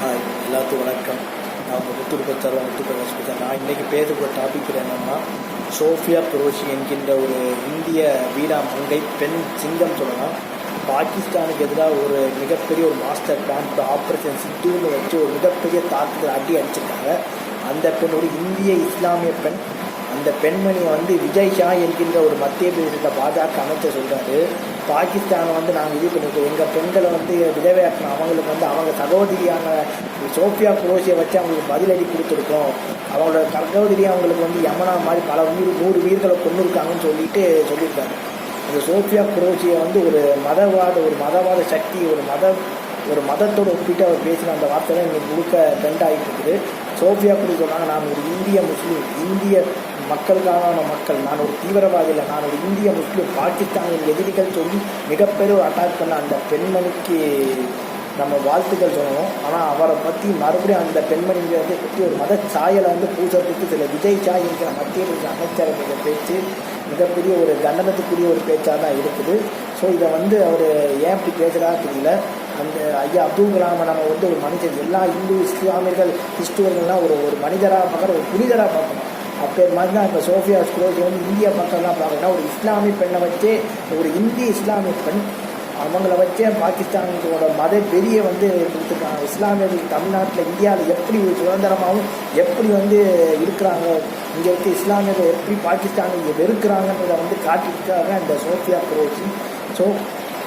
Hi எல்லாத்துக்கும் வணக்கம். நான் உங்கள் முத்துருப்ப தருவம் முத்துப்பிரகாஷ் பேசுகிறேன் நான் இன்றைக்கி பேசக்கூடிய டாபிக் என்னென்னா சோஃபியா குரோஷி என்கின்ற ஒரு இந்திய வீரா மங்கை பெண் சிங்கம் சொல்லலாம். பாகிஸ்தானுக்கு எதிராக ஒரு மிகப்பெரிய ஒரு மாஸ்டர் பிளான் ஆப்ரேஷன் சித்தூர்னு வச்சு ஒரு மிகப்பெரிய தாக்குதல் அடி அடிச்சிருக்காங்க. அந்த பெண் ஒரு இந்திய இஸ்லாமிய பெண். அந்த பெண்மணியை வந்து விஜய் ஷா என்கின்ற ஒரு மத்திய பிரதேசத்தை பாஜக அமைச்சர் சொல்கிறாரு பாகிஸ்தானை வந்து நாங்கள் இது பண்ணிருக்கோம். எங்கள் பெண்களை வந்து விதவையாக்கணும் அவங்களுக்கு வந்து அவங்க சகோதரியான சோஃபியா குரோசியை வச்சு அவங்களுக்கு பதிலடி கொடுத்துருக்கோம். அவங்களோட சகோதரி அவங்களுக்கு வந்து யமனா மாதிரி பல உயிர் நூறு உயிர்களை கொண்டு இருக்காங்கன்னு சொல்லிட்டு சொல்லியிருக்காரு. இந்த சோஃபியா குரோசியை வந்து ஒரு மதவாத ஒரு மதவாத சக்தி ஒரு மத ஒரு மதத்தோடு ஒப்பிட்டு அவர் பேசின அந்த வார்த்தை தான் இன்னைக்கு முழுக்க ட்ரெண்ட் ஆகிட்டு இருக்குது. சோஃபியா குரு சொன்னாங்க நான் ஒரு இந்திய முஸ்லீம் இந்திய மக்களுக்கான மக்கள். நான் ஒரு தீவிரவாதி இல்லை நான் ஒரு இந்திய முஸ்லீம். பாகிஸ்தானின் எதிரிகள் சொல்லி மிகப்பெரும் அட்டாக் பண்ண அந்த பெண்மணிக்கு நம்ம வாழ்த்துக்கள் சொல்லணும் ஆனால் அவரை பற்றி மறுபடியும் அந்த பெண்மணியை வந்து பற்றி ஒரு மத சாயலை வந்து பூசறதுக்கு சில விஜய் சாய் என்கிற மத்திய பிரதேச அமைச்சர் பேச்சு மிகப்பெரிய ஒரு கண்டனத்துக்குரிய ஒரு பேச்சாக தான் இருக்குது. ஸோ இதை வந்து அவர் ஏன் இப்படி பேசுகிறா தெரியல. அந்த ஐயா அப்துல் கலாமை நம்ம வந்து ஒரு மனுஷன் எல்லா இந்து இஸ்லாமியர்கள் கிறிஸ்துவர்கள்லாம் ஒரு ஒரு மனிதராக பார்க்குற ஒரு புனிதராக பார்க்கணும். அப்பேர் மாதிரி தான் இப்போ சோஃபியா ஸ்க்ரோஸ் வந்து இந்திய பக்கம்லாம் தான் பார்க்கணும் ஒரு இஸ்லாமிய பெண்ணை வச்சு ஒரு இந்திய இஸ்லாமிய பெண் அவங்கள வச்சே பாகிஸ்தானோட மத வெறியை வந்து கொடுத்துருக்காங்க. இஸ்லாமியர்கள் தமிழ்நாட்டில் இந்தியாவில் எப்படி ஒரு சுதந்திரமாகவும் எப்படி வந்து இருக்கிறாங்க? இங்கே இருக்க இஸ்லாமியர்கள் எப்படி பாகிஸ்தானை வெறுக்கிறாங்கன்றதை வந்து காட்டியிருக்காங்க இந்த சோஃபியா குரோசி ஸோ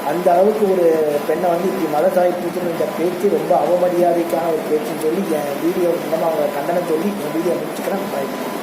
அந்த அளவுக்கு ஒரு பெண்ணை வந்து இப்படி மதசாய் இந்த பேச்சு ரொம்ப அவமரியாதைக்கான ஒரு பேச்சுன்னு சொல்லி என் வீடியோ மூலமாக அவங்க கண்டனம் சொல்லி என் வீடியோ முடிச்சுக்கிறேன். பாய்க்கிறேன்